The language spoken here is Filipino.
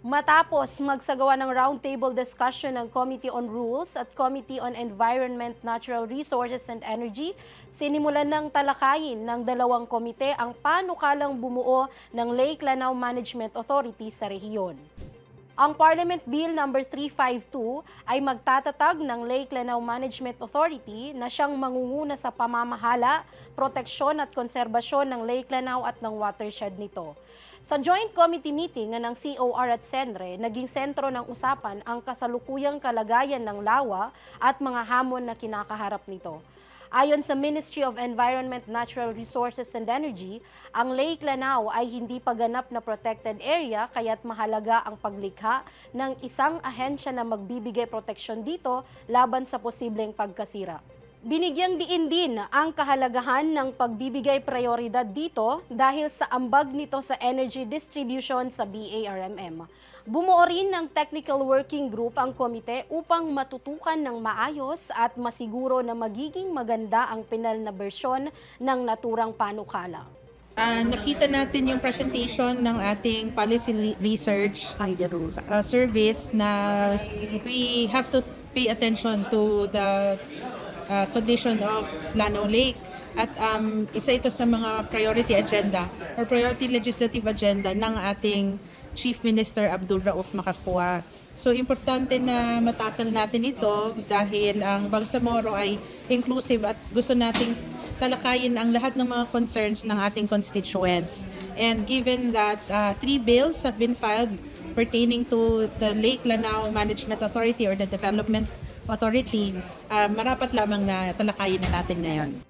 Matapos magsagawa ng roundtable discussion ng Committee on Rules at Committee on Environment, Natural Resources and Energy, sinimulan ng talakayin ng dalawang komite ang panukalang bumuo ng Lake Lanao Management Authority sa rehiyon. Ang Parliament Bill No. 352 ay magtatatag ng Lake Lanao Management Authority na siyang mangunguna sa pamamahala, proteksyon at konserbasyon ng Lake Lanao at ng watershed nito. Sa joint committee meeting ng COR at SENRE, naging sentro ng usapan ang kasalukuyang kalagayan ng lawa at mga hamon na kinakaharap nito. Ayon sa Ministry of Environment, Natural Resources and Energy, ang Lake Lanao ay hindi paganap na protected area kaya't mahalaga ang paglikha ng isang ahensya na magbibigay proteksyon dito laban sa posibleng pagkasira. Binigyang diin din ang kahalagahan ng pagbibigay prioridad dito dahil sa ambag nito sa energy distribution sa BARMM. Bumuo rin ng technical working group ang komite upang matutukan ng maayos at masiguro na magiging maganda ang pinal na bersyon ng naturang panukala. Ah, nakita natin yung presentation ng ating policy re- research uh, service na we have to pay attention to the uh, condition of Lanao Lake. At um, isa ito sa mga priority agenda or priority legislative agenda ng ating Chief Minister Abdul Rauf Makakua. So importante na matakal natin ito dahil ang Bangsamoro ay inclusive at gusto nating talakayin ang lahat ng mga concerns ng ating constituents. And given that uh, three bills have been filed pertaining to the Lake Lanao Management Authority or the Development Authority, uh, marapat lamang na talakayin na natin ngayon.